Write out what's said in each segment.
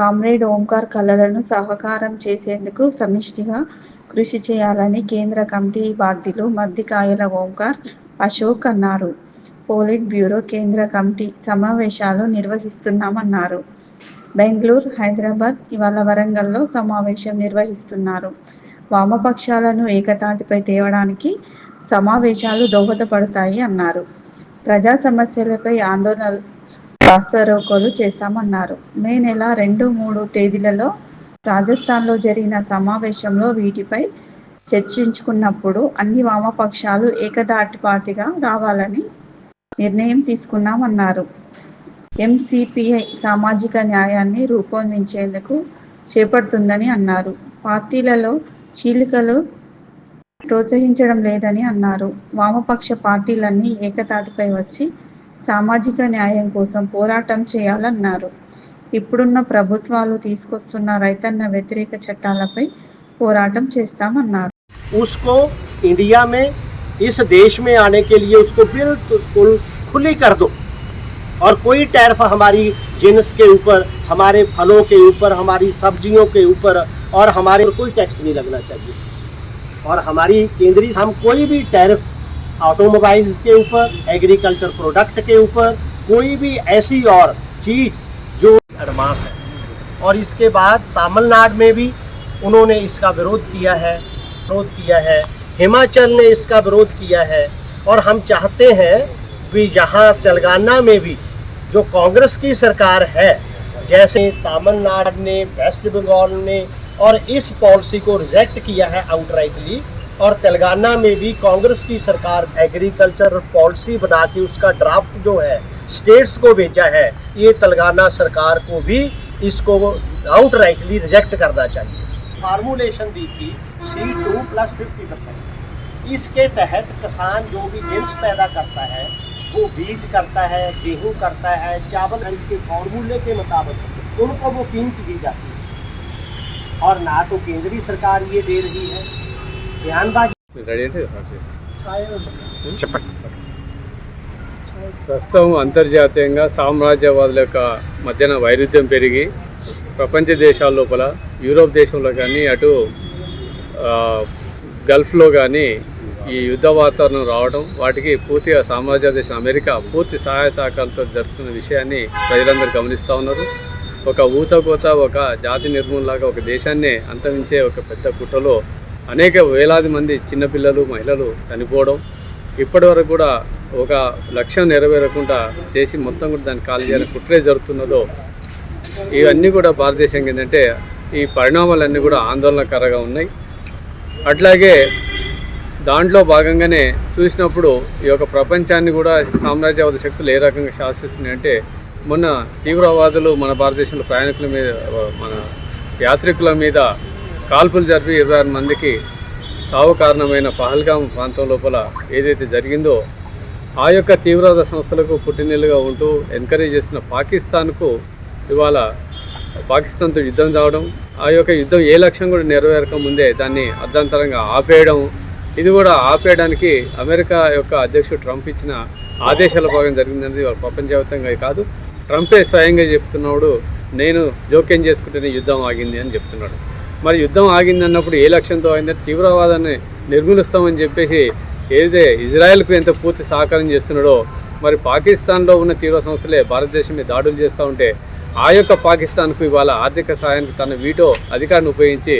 Comrade Omkar కళలను సహకారం చేసేందుకు సమిష్టిగా కృషి చేయాలని కేంద్ర కమిటీ బాధ్యులు మద్దికాయల ఓంకార్, అశోక్ అన్నారు. పోలిట్ బ్యూరో కేంద్ర కమిటీ సమావేశాలు నిర్వహిస్తున్నామన్నారు. బెంగళూరు, హైదరాబాద్, ఇవాళ వరంగల్లో సమావేశం నిర్వహిస్తున్నారు. వామపక్షాలను ఏకతాటిపై తేవడానికి సమావేశాలు దోహదపడతాయి అన్నారు. ప్రజా సమస్యలపై ఆందోళనలు, రాస్తారోకోలు చేస్తామన్నారు. మే నెల రెండు, మూడు తేదీలలో రాజస్థాన్లో జరిగిన సమావేశంలో వీటిపై చర్చించుకున్నప్పుడు అన్ని వామపక్షాలు ఏకదాటిపాటిగా రావాలని నిర్ణయం తీసుకున్నామన్నారు. ఎంసిపిఐ సామాజిక న్యాయాన్ని రూపొందించేందుకు చేపడుతుందని అన్నారు. పార్టీలలో చీలికలు ప్రోత్సహించడం లేదని అన్నారు. వామపక్ష పార్టీలన్నీ ఏకతాటిపై వచ్చి సామాజిక న్యాయం కోసం పోరాటం చేయాలన్నారు. ఇప్పుడున్న ప్రభుత్వాలు తీసుకొస్తున్న రైతన్న వ్యతిరేక చట్టాలపై పోరాటం చేస్తామన్నారు. उसको इंडिया में इस देश में आने के लिए उसको बिल्कुल खुली कर दो और कोई टैरिफ हमारी जिन्स के ऊपर हमारे फलों के ऊपर हमारी सब्जियों के ऊपर और हमारे कोई टैक्स नहीं लगना चाहिए और हमारी केंद्रीय हम कोई भी टैरिफ ऑटोमोबाइल्स के ऊपर, एग्रीकल्चर प्रोडक्ट के ऊपर, कोई भी ऐसी और चीज़ जो एडवांस है। और इसके बाद तमिलनाडु में भी उन्होंने इसका विरोध किया है, विरोध किया है। हिमाचल ने इसका विरोध किया है। और हम चाहते हैं कि यहाँ तेलंगाना में भी जो कांग्रेस की सरकार है, जैसे तमिलनाडु ने, वेस्ट बंगाल ने और इस पॉलिसी को रिजेक्ट किया है आउटराइटली और तेलंगाना में भी कांग्रेस की सरकार एग्रीकल्चर पॉलिसी बना के उसका ड्राफ्ट जो है, स्टेट्स को भेजा है, ये तेलंगाना सरकार को भी इसको आउट आउटराइटली रिजेक्ट करना चाहिए। फार्मूलेशन दी थी C two plus fifty percent इसके तहत किसान जो भी जिन्स पैदा करता है, वो बीज करता है, गेहूँ करता है, चावल के फार्मूले के मुताबिक उनको वो कीमत दी जाती है। और ना तो केंद्रीय सरकार ये दे रही है చెప్పండి. ప్రస్తుతం అంతర్జాతీయంగా సామ్రాజ్యవాదుల యొక్క మధ్యన వైరుధ్యం పెరిగి ప్రపంచ దేశాల లోపల యూరోప్ దేశంలో కానీ అటు గల్ఫ్లో కానీ ఈ యుద్ధ వాతావరణం రావడం వాటికి పూర్తిగా సామ్రాజ్య దేశం అమెరికా పూర్తి సహాయ సహకారాలతో జరుగుతున్న విషయాన్ని ప్రజలందరూ గమనిస్తూ ఉన్నారు. ఒక ఊచకోత ఒక జాతి నిర్మూలలాగా ఒక దేశాన్నే అంతరించే ఒక పెద్ద కుట్రలో అనేక వేలాది మంది చిన్నపిల్లలు మహిళలు చనిపోవడం ఇప్పటి వరకు కూడా ఒక లక్ష్యం నెరవేరకుండా చేసి మొత్తం కూడా దాన్ని కాల్ చేయాలని కుట్రే జరుగుతున్నదో ఇవన్నీ కూడా భారతదేశం ఏంటంటే ఈ పరిణామాలన్నీ కూడా ఆందోళనకరంగా ఉన్నాయి. అట్లాగే దాంట్లో భాగంగానే చూసినప్పుడు ఈ యొక్క ప్రపంచాన్ని కూడా సామ్రాజ్యవాద శక్తులు ఏ రకంగా శాసిస్తున్నాయి అంటే మొన్న తీవ్రవాదులు మన భారతదేశంలో ప్రయాణికుల మీద మన యాత్రికుల మీద కాల్పులు జరిపి ఇరవై ఆరు మందికి చావు కారణమైన పహల్గాం ప్రాంతం లోపల ఏదైతే జరిగిందో ఆ యొక్క తీవ్రవాద సంస్థలకు పుట్టినీళ్ళుగా ఉంటూ ఎంకరేజ్ చేస్తున్న పాకిస్తాన్కు ఇవాళ పాకిస్తాన్తో యుద్ధం రావడం ఆ యొక్క యుద్ధం ఏ లక్ష్యం కూడా నెరవేరక ముందే దాన్ని అర్ధాంతరంగా ఆపేయడం ఇది కూడా ఆపేయడానికి అమెరికా యొక్క అధ్యక్షుడు ట్రంప్ ఇచ్చిన ఆదేశాల భాగం జరిగిందనేది వాళ్ళ ప్రపంచవ్యాప్తంగా కాదు. ట్రంపే స్వయంగా చెప్తున్నాడు నేను జోక్యం చేసుకుంటేనే యుద్ధం ఆగింది అని చెప్తున్నాడు. మరి యుద్ధం ఆగింది అన్నప్పుడు ఏ లక్ష్యంతో అయిందంటే తీవ్రవాదాన్ని నిర్మూలిస్తామని చెప్పేసి ఏదైతే ఇజ్రాయెల్కు ఎంత పూర్తి సహకారం చేస్తున్నాడో మరి పాకిస్తాన్లో ఉన్న తీవ్ర సంస్థలే భారతదేశం మీద దాడులు చేస్తూ ఉంటే ఆ యొక్క పాకిస్తాన్కు ఇవాళ ఆర్థిక సహాయానికి తన వీటో అధికారాన్ని ఉపయోగించి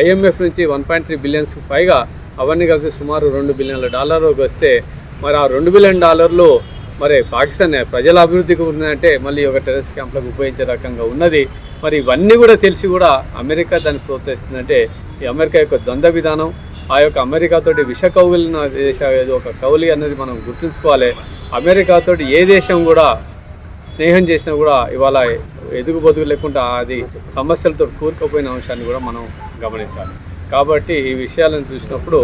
ఐఎంఎఫ్ నుంచి వన్ పాయింట్ త్రీ బిలియన్స్కి పైగా అవన్నీ కలిపి సుమారు రెండు బిలియన్ల డాలర్లకు వస్తే మరి ఆ రెండు బిలియన్ డాలర్లు మరి పాకిస్తాన్ ప్రజల అభివృద్ధికి ఉన్నదంటే మళ్ళీ ఒక టెర్రరిస్ట్ క్యాంప్లకు ఉపయోగించే రకంగా ఉన్నది. మరి ఇవన్నీ కూడా తెలిసి కూడా అమెరికా దాన్ని ప్రోత్సహిస్తుందంటే ఈ అమెరికా యొక్క ద్వంద్వ విధానం ఆ యొక్క అమెరికాతోటి విష కౌగిలిన దేశ ఒక కౌలి అన్నది మనం గుర్తుంచుకోవాలి. అమెరికాతోటి ఏ దేశం కూడా స్నేహం చేసినా కూడా ఇవాళ ఎదుగు బతుకు లేకుండా అది సమస్యలతో కూరుకుపోయిన అంశాన్ని కూడా మనం గమనించాలి. కాబట్టి ఈ విషయాలను చూసినప్పుడు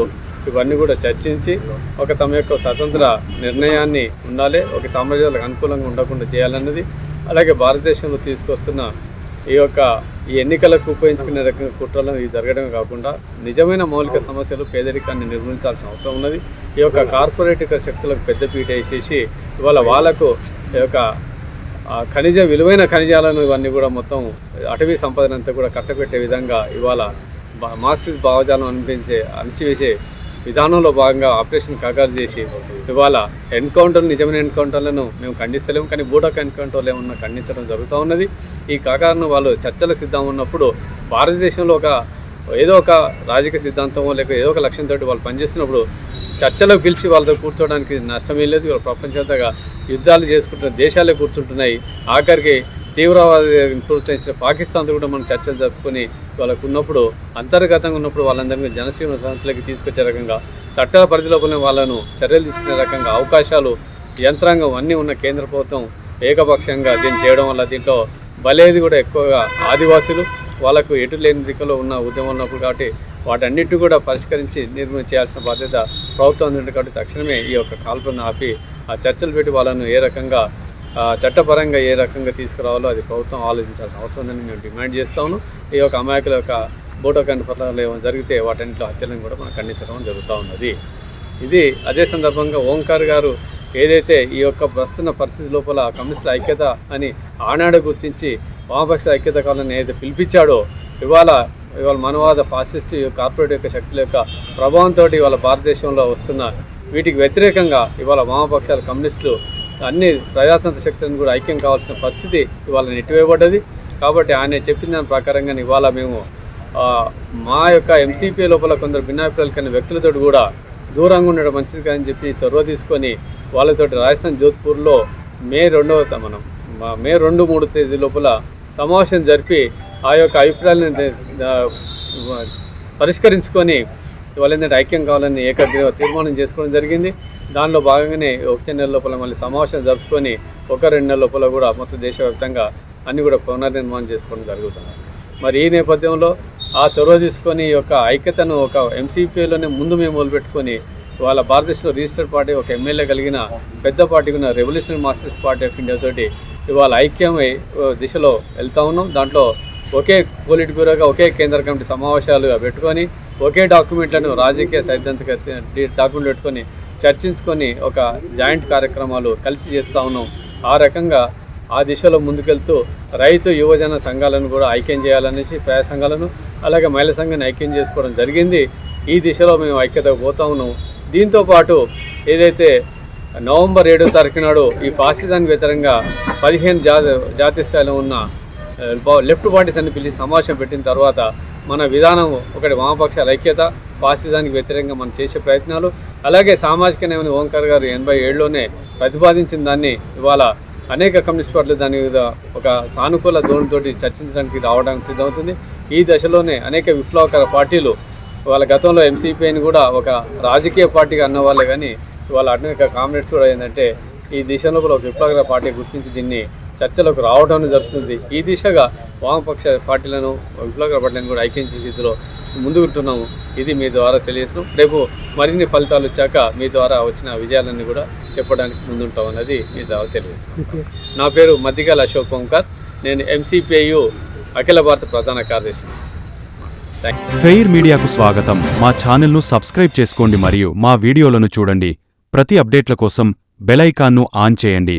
ఇవన్నీ కూడా చర్చించి ఒక తమ యొక్క స్వతంత్ర నిర్ణయాన్ని ఉండాలి ఒక సామ్రాజ్యాలకు అనుకూలంగా ఉండకుండా చేయాలన్నది అలాగే భారతదేశంలో తీసుకొస్తున్న ఈ యొక్క ఈ ఎన్నికలకు ఉపయోగించుకునే రకంగా కుట్రలు ఇవి జరగడమే కాకుండా నిజమైన మౌలిక సమస్యలు పేదరికాన్ని నిర్మించాల్సిన అవసరం ఉన్నది. ఈ యొక్క కార్పొరేట్ శక్తులకు పెద్దపీట వేసేసి ఇవాళ వాళ్ళకు ఈ యొక్క ఖనిజ విలువైన ఖనిజాలను ఇవన్నీ కూడా మొత్తం అటవీ సంపదనంతా కూడా కట్టబెట్టే విధంగా ఇవాళ మార్క్సిస్ట్ భావజాలం అనిపించే అణిచివేసే విధానంలో భాగంగా ఆపరేషన్ కాగారు చేసి ఇవాళ ఎన్కౌంటర్ నిజమైన ఎన్కౌంటర్లను మేము ఖండిస్తలేము. కానీ బూడక ఎన్కౌంటర్లు ఏమన్నా ఖండించడం జరుగుతూ ఉన్నది. ఈ కాకారును వాళ్ళు చర్చల సిద్ధం ఉన్నప్పుడు భారతదేశంలో ఒక ఏదో ఒక రాజకీయ సిద్ధాంతమో లేక ఏదో ఒక లక్ష్యంతో వాళ్ళు పనిచేస్తున్నప్పుడు చర్చలో పిలిచి వాళ్ళతో కూర్చోవడానికి నష్టమేం లేదు. ఇవాళ ప్రపంచంతగా యుద్ధాలు చేసుకుంటున్న దేశాలే కూర్చుంటున్నాయి. ఆఖరికి తీవ్రవాది ప్రోత్సహించిన పాకిస్తాన్తో కూడా మనం చర్చలు జరుపుకొని వాళ్ళకు ఉన్నప్పుడు అంతర్గతంగా ఉన్నప్పుడు వాళ్ళందరినీ జనసీమ సంస్థలకి తీసుకొచ్చే రకంగా చట్టాల పరిధిలోపలనే వాళ్ళను చర్యలు తీసుకునే రకంగా అవకాశాలు యంత్రాంగం అన్నీ ఉన్న కేంద్ర ప్రభుత్వం ఏకపక్షంగా దీన్ని చేయడం వల్ల దీంట్లో బలేది కూడా ఎక్కువగా ఆదివాసులు వాళ్ళకు ఎటు లేని దిక్కులో ఉన్న ఉద్యమం ఉన్నప్పుడు కాబట్టి వాటన్నిటి కూడా పరిష్కరించి నిర్మూలన చేయాల్సిన బాధ్యత ప్రభుత్వం ఉంది కాబట్టి తక్షణమే ఈ యొక్క కాల్పులను ఆపి ఆ చర్చలు పెట్టి వాళ్ళను ఏ రకంగా చట్టపరంగా ఏ రకంగా తీసుకురావాలో అది ప్రభుత్వం ఆలోచించాల్సిన అవసరం ఉందని మేము డిమాండ్ చేస్తాము. ఈ యొక్క అమాయకుల యొక్క బోటో కన్ఫర్లు ఏమైనా జరిగితే వాటన్నింటిలో హత్యలను కూడా మనం ఖండించడం జరుగుతూ ఉన్నది. ఇది అదే సందర్భంగా ఓంకార్ గారు ఏదైతే ఈ యొక్క ప్రస్తుత పరిస్థితి లోపల కమ్యూనిస్టుల ఐక్యత అని ఆనాడు గుర్తించి వామపక్ష ఐక్యత కావాలని ఏదైతే పిలిపించాడో ఇవాళ ఇవాళ మనవాద ఫాసిస్ట్ కార్పొరేట్ యొక్క శక్తుల యొక్క ప్రభావంతో ఇవాళ భారతదేశంలో వస్తున్న వీటికి వ్యతిరేకంగా ఇవాళ వామపక్షాల కమ్యూనిస్టులు అన్ని ప్రజాతంత్ర శక్తులను కూడా ఐక్యం కావాల్సిన పరిస్థితి ఇవాళ నెట్టివేయబడ్డది. కాబట్టి ఆయన చెప్పిన దాని ప్రకారంగా ఇవాళ మేము మా యొక్క ఎంసీపీ లోపల కొందరు భిన్నాభిప్రాయాలు కలిగిన వ్యక్తులతో కూడా దూరంగా ఉండడం మంచిది కాదని చెప్పి చొరవ తీసుకొని వాళ్ళతోటి రాజస్థాన్ జోధ్పూర్లో మే రెండవ త- మనం మే రెండు మూడు తేదీ లోపల సమావేశం జరిపి ఆ యొక్క అభిప్రాయాలను పరిష్కరించుకొని వాళ్ళు ఏంటంటే ఐక్యం కావాలని ఏకగ్రీవ తీర్మానం చేసుకోవడం జరిగింది. దానిలో భాగంగానే ఒక నెల లోపల మళ్ళీ సమావేశం జరుపుకొని ఒక రెండు నెలల లోపల కూడా మొత్తం దేశవ్యాప్తంగా అన్ని కూడా పునర్నిర్మాణం చేసుకోవడం జరుగుతున్నాయి మరి ఈ నేపథ్యంలో ఆ చొరవ తీసుకొని యొక్క ఐక్యతను ఒక ఎంసీపీలోనే ముందు మేము మొదలుపెట్టుకొని వాళ్ళ భారతదేశంలో రిజిస్టర్డ్ పార్టీ ఒక ఎమ్మెల్యే కలిగిన పెద్ద పార్టీకి ఉన్న revolutionary Marxist party of India తోటి ఇవాళ ఐక్యమై దిశలో వెళ్తా ఉన్నాం. దాంట్లో ఒకే పోలిట్ బ్యూరోగా ఒకే కేంద్ర కమిటీ సమావేశాలుగా పెట్టుకొని ఒకే డాక్యుమెంట్లను రాజకీయ సైద్ధాంతిక డాక్యుమెంట్ పెట్టుకొని చర్చించుకొని ఒక జాయింట్ కార్యక్రమాలు కలిసి చేస్తూ ఉన్నాం. ఆ రకంగా ఆ దిశలో ముందుకెళ్తూ రైతు యువజన సంఘాలను కూడా ఐక్యం చేయాలనేసి ప్రజా సంఘాలను అలాగే మహిళా సంఘాన్ని ఐక్యం చేసుకోవడం జరిగింది. ఈ దిశలో మేము ఐక్యత పోతా ఉన్నాం. దీంతో పాటు ఏదైతే నవంబర్ ఏడో తారీఖు నాడు ఈ ఫాసిజానికి వ్యతిరేకంగా పదిహేను జా జాతీయ స్థాయిలో ఉన్న లెఫ్ట్ పార్టీస్ అని పిలిచి సమావేశం పెట్టిన తర్వాత మన విధానం ఒకటి వామపక్షాల ఐక్యత ఫాసిజానికి వ్యతిరేకంగా మనం చేసే ప్రయత్నాలు. అలాగే సామాజిక న్యాయం ఓంకార్ గారు ఎనభై ఏడులోనే ప్రతిపాదించిన దాన్ని ఇవాళ అనేక కమ్యూనిస్ట్ పార్టీలు దాని మీద ఒక సానుకూల ధోరణితోటి చర్చించడానికి రావడానికి సిద్ధమవుతుంది. ఈ దశలోనే అనేక విప్లవకర పార్టీలు వాళ్ళ గతంలో ఎంసీపీని కూడా ఒక రాజకీయ పార్టీగా అన్న వాళ్ళే కానీ వాళ్ళ అనేక కామ్రేడ్స్ కూడా ఏంటంటే ఈ దిశలో కూడా ఒక విప్లవకర పార్టీ గుర్తించి దీన్ని చర్చలకు రావడం జరుగుతుంది. ఈ దిశగా వామపక్ష పార్టీలను విప్లవకర పార్టీలను కూడా ఐక్యం చేసే స్థితిలో ముందుకుంటున్నాము ఇది మీ ద్వారా తెలియజేస్తున్నాం రేపు మరిన్ని ఫలితాలు వచ్చాక మీ ద్వారా వచ్చిన విజయాలన్నీ కూడా చెప్పడానికి ముందుంటాం అన్నది మీ ద్వారా తెలియజేస్తున్నాం. నా పేరు మద్దిగాల అశోక్ ఓంకార్. నేను ఎంసీపీయు అఖిల భారత ప్రధాన కార్యదర్శి ఫెయిర్ మీడియాకు స్వాగతం. మా ఛానల్ను సబ్స్క్రైబ్ చేసుకోండి మరియు మా వీడియోలను చూడండి. ప్రతి అప్డేట్ల కోసం బెల్ ఐకాన్ను ఆన్ చేయండి.